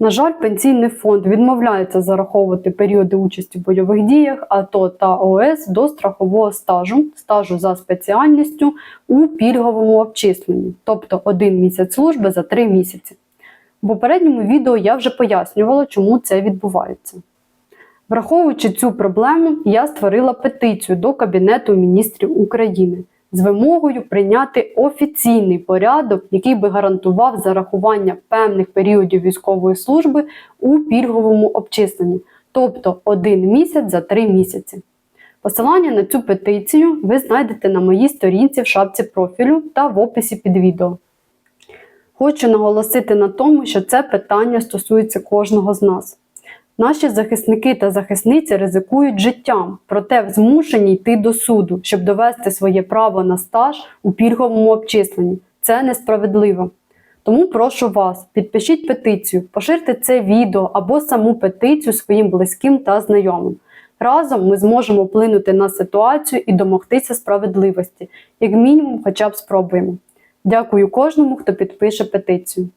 На жаль, пенсійний фонд відмовляється зараховувати періоди участі в бойових діях АТО та ОС до страхового стажу, стажу за спеціальністю у пільговому обчисленні, тобто один місяць служби за три місяці. В попередньому відео я вже пояснювала, чому це відбувається. Враховуючи цю проблему, я створила петицію до Кабінету міністрів України з вимогою прийняти офіційний порядок, який би гарантував зарахування певних періодів військової служби у пільговому обчисленні, тобто один місяць за три місяці. Посилання на цю петицію ви знайдете на моїй сторінці в шапці профілю та в описі під відео. Хочу наголосити на тому, що це питання стосується кожного з нас. Наші захисники та захисниці ризикують життям, проте змушені йти до суду, щоб довести своє право на стаж у пільговому обчисленні. Це несправедливо. Тому прошу вас, підпишіть петицію, поширте це відео або саму петицію своїм близьким та знайомим. Разом ми зможемо вплинути на ситуацію і домогтися справедливості, як мінімум, хоча б спробуємо. Дякую кожному, хто підпише петицію.